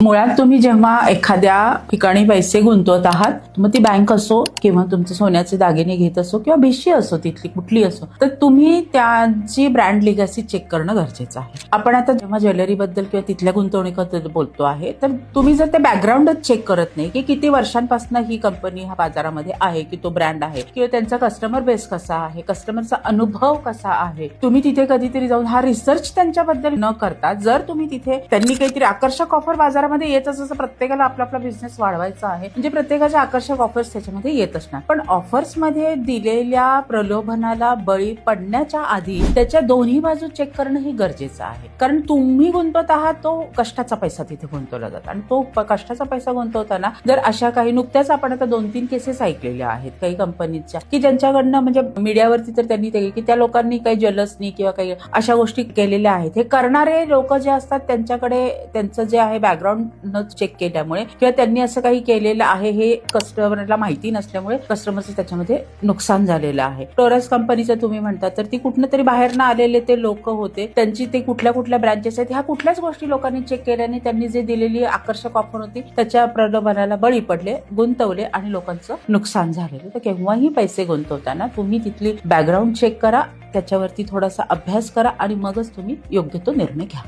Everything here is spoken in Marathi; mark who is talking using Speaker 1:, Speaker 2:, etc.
Speaker 1: मुळात तुम्ही जेव्हा एखाद्या ठिकाणी पैसे गुंतवत आहात मग ती बँक असो किंवा तुमचे सोन्याचे दागिने घेत असो किंवा भिशी असो तिथली कुठली असो तर तुम्ही त्याची ब्रँड लिगॅसी चेक करणं गरजेचं आहे. आपण आता जेव्हा ज्वेलरी बद्दल किंवा तिथल्या गुंतवणुकीबद्दल बोलतो आहे तर तुम्ही जर ते बॅकग्राऊंडच चेक करत नाही की किती वर्षांपासून ही कंपनी हा बाजारामध्ये आहे की तो ब्रँड आहे किंवा त्यांचा कस्टमर बेस कसा आहे कस्टमरचा अनुभव कसा आहे तुम्ही तिथे कधीतरी जाऊन हा रिसर्च त्यांच्याबद्दल न करता जर तुम्ही तिथे त्यांनी काहीतरी आकर्षक ऑफर बाजारात त्याच्यामध्ये येत असं प्रत्येकाला आपला आपला बिझनेस वाढवायचा आहे. म्हणजे प्रत्येकाच्या आकर्षक ऑफर्स त्याच्यामध्ये येत असणार. पण ऑफर्समध्ये दिलेल्या प्रलोभनाला बळी पडण्याच्या आधी त्याच्या दोन्ही बाजू चेक करणं हे गरजेचं आहे. कारण तुम्ही गुंतवत आहात तो कष्टाचा पैसा तिथे गुंतवला जातो. आणि तो कष्टाचा पैसा गुंतवताना जर अशा काही नुकत्याच आपण आता दोन तीन केसेस ऐकलेल्या आहेत काही कंपनीच्या की ज्यांच्याकडनं म्हणजे मीडियावरती तर त्यांनी की त्या लोकांनी काही जलसनी किंवा काही अशा गोष्टी केलेल्या आहेत. हे करणारे लोक जे असतात त्यांच्याकडे त्यांचं जे आहे बॅकग्राऊंड न चेक केल्यामुळे किंवा त्यांनी असं काही केलेलं आहे हे कस्टमरला माहिती नसल्यामुळे कस्टमरचं त्याच्यामध्ये नुकसान झालेलं आहे. टोरस कंपनीचं तुम्ही म्हणता तर ती कुठनं तरी बाहेरनं आलेले ते लोक होते. त्यांची ते कुठल्या कुठल्या ब्रँचेस आहेत ह्या कुठल्याच गोष्टी लोकांनी चेक केल्याने त्यांनी जे दिलेली आकर्षक ऑफर होती त्याच्या प्रलोभनाला बळी पडले गुंतवले आणि लोकांचं नुकसान झालेलं. तर केव्हाही पैसे गुंतवताना तुम्ही तिथली बॅकग्राऊंड चेक करा त्याच्यावरती थोडासा अभ्यास करा आणि मगच तुम्ही योग्य तो निर्णय घ्या.